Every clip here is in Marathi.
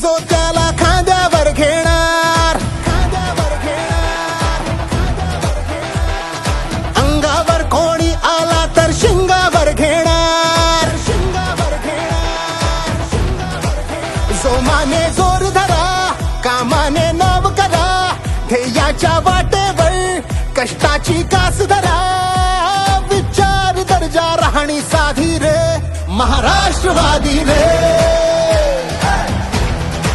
जो त्याला खांद्यावर घेणार. अंगावर कोणी आला तर शिंगावर घेणार. शिंगावर घेणार जोर धरा कामाने नाव करा ध्येयाच्या वाटेवर कष्टाची कास धरा. विचार दर्जा राहणी साधी रे महाराष्ट्रवादी रे.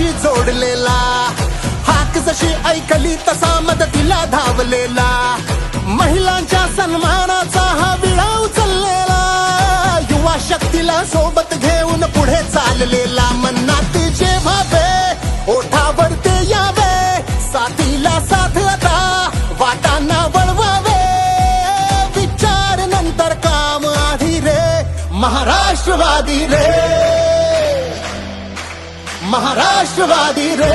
पाठीमातीशी जोडलेला? हाक जशी ऐकली तसा मदतीला धावलेला. महिलांच्या सन्मानाचा हा विळा उचललेला युवा शक्तीला सोबत घेऊन पुढे चाललेला. मनात जेव्हा बे ओठावर ते यावे. साथीला साथ आता वाटांना वळवावे. विचार नंतर काम आधी रे महाराष्ट्रवादी रे. महाराष्ट्रवादी रे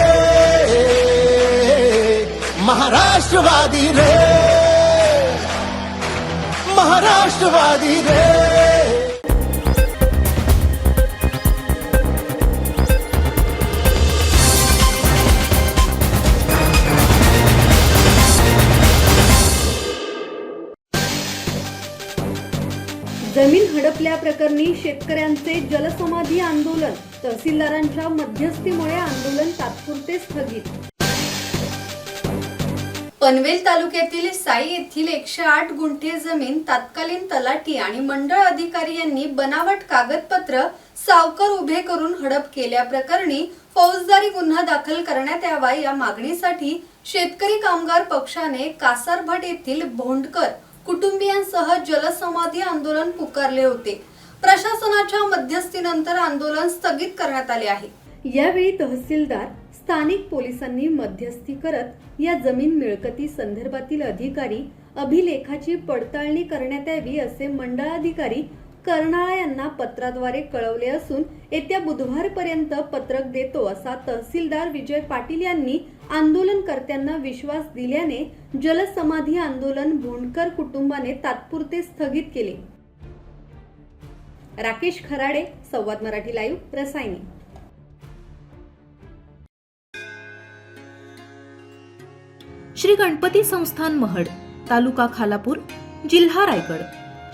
महाराष्ट्रवादी रे महाराष्ट्रवादी रे जमीन हडपल्याप्रकरणी शेतकऱ्यांचे जलसमाधी आंदोलन तहसीलदारांच्या मध्यस्थीमुळे आंदोलन तात्पुरते स्थगित. पनवेल तालुक्यातील साई येथील एकशे आठ गुंठे जमीन तत्कालीन तलाठी आणि मंडळ अधिकारी यांनी बनावट कागदपत्र सावकार उभे करून हडप केल्याप्रकरणी फौजदारी गुन्हा दाखल करण्यात यावा या मागणीसाठी शेतकरी कामगार पक्षाने कासारभट येथील भोंडकर कुटुंबियांसह जलसमाधी आंदोलन पुकारले होते. प्रशासनाच्या मध्यस्थीनंतर आंदोलन स्थगित करण्यात आले आहे. यावेळी तहसीलदार स्थानिक पोलिसांनी मध्यस्थी करत या जमीन मिळकती संदर्भातील अधिकारी अभिलेखाची पडताळणी करण्यात यावी असे मंडळाधिकारी कर्नाळा यांना पत्राद्वारे कळवले असून येत्या बुधवारपर्यंत पत्रक देतो असा तहसीलदार विजय पाटील यांनी आंदोलनकर्त्यांना विश्वास दिल्याने जलसमाधी आंदोलन भोंडकर कुटुंबाने तात्पुरते स्थगित केले. राकेश खराडे संवाद मराठी लाईव्ह रसायनी. श्री गणपती संस्थान महड तालुका खालापूर जिल्हा रायगड.